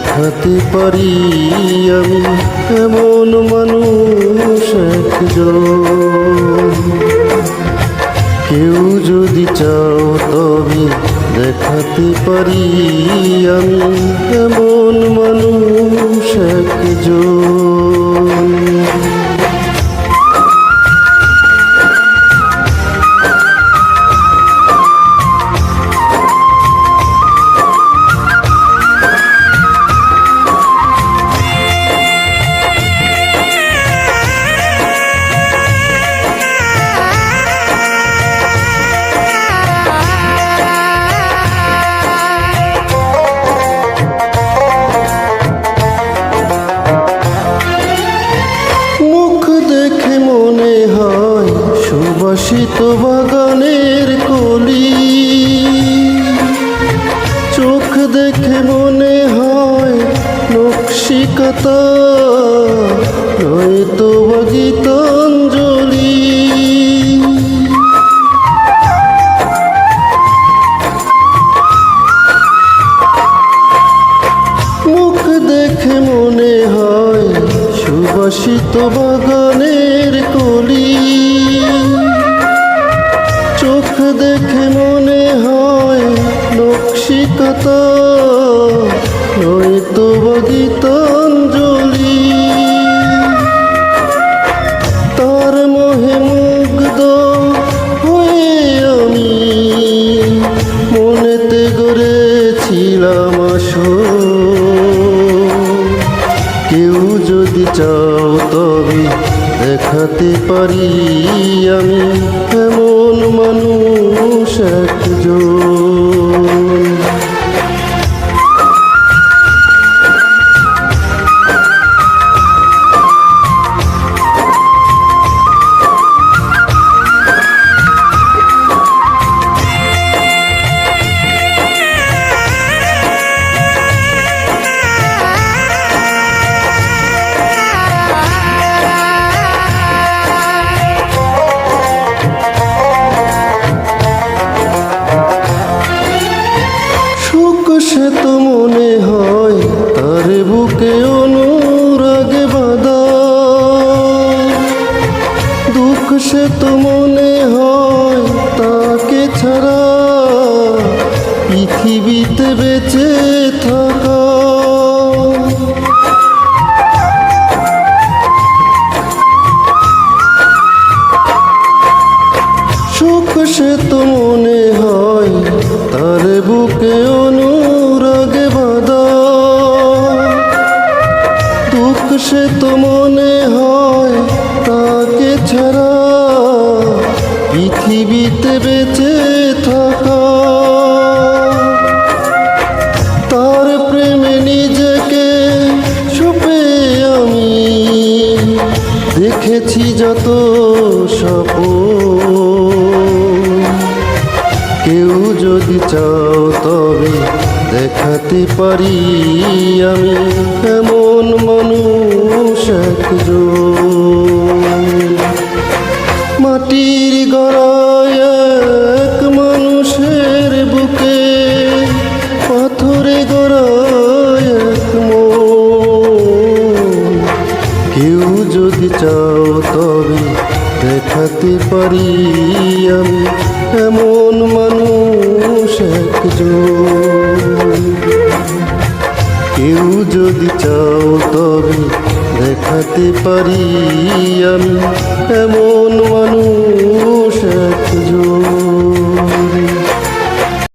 দেখাতে পারি আমি এমন মানুষ একজন। কেউ যদি চাও তবে দেখাতে পারি আমি এমন মানুষ একজন। সুবাসিত বাগানের কলি। চোখ দেখে মনে হয় নকশিকাতা, নয়তো বা গীতাঞ্জলি। মুখ দেখে মনে হয় সুবাসিত বাগানের কেউ যদি চাও তবে দেখাতে পারি আমি। এমন মানুষ একজন। তার বুকে অনুরাগে বাদা দুঃখ সে তো মনে হয় তাকে ছাড়া পৃথিবীতে বেঁচে থাকা। সুখ সে তো মনে হয় তার বুকে অনুরাগে সে তো মনে হয় তাকে ছাড়া পৃথিবীতে বেঁচে কেউ যদি চাও তবে দেখাতে পারি আমি এমন মানুষ একজন। মাটির গড়ায় এক মানুষের বুকে, পাথরে গড়ায় এক কেউ যদি চাও দেখাতে পারি আমি। এমন মানুষ একজন। কেউ যদি চাও তবে দেখাতে পারি আমি। এমন মানুষ একজন।